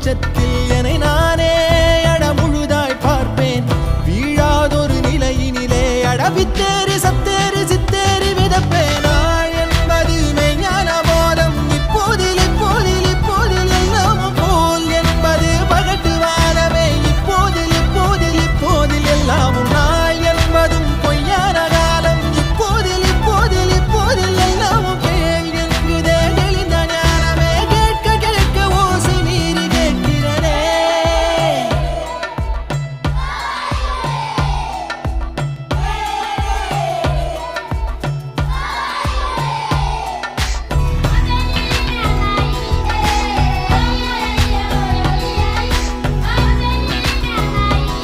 உச்சத்தில் என நானே அடமுழுதாய் பார்ப்பேன். வீழாதொரு நிலையினிலே அடவித்தேன்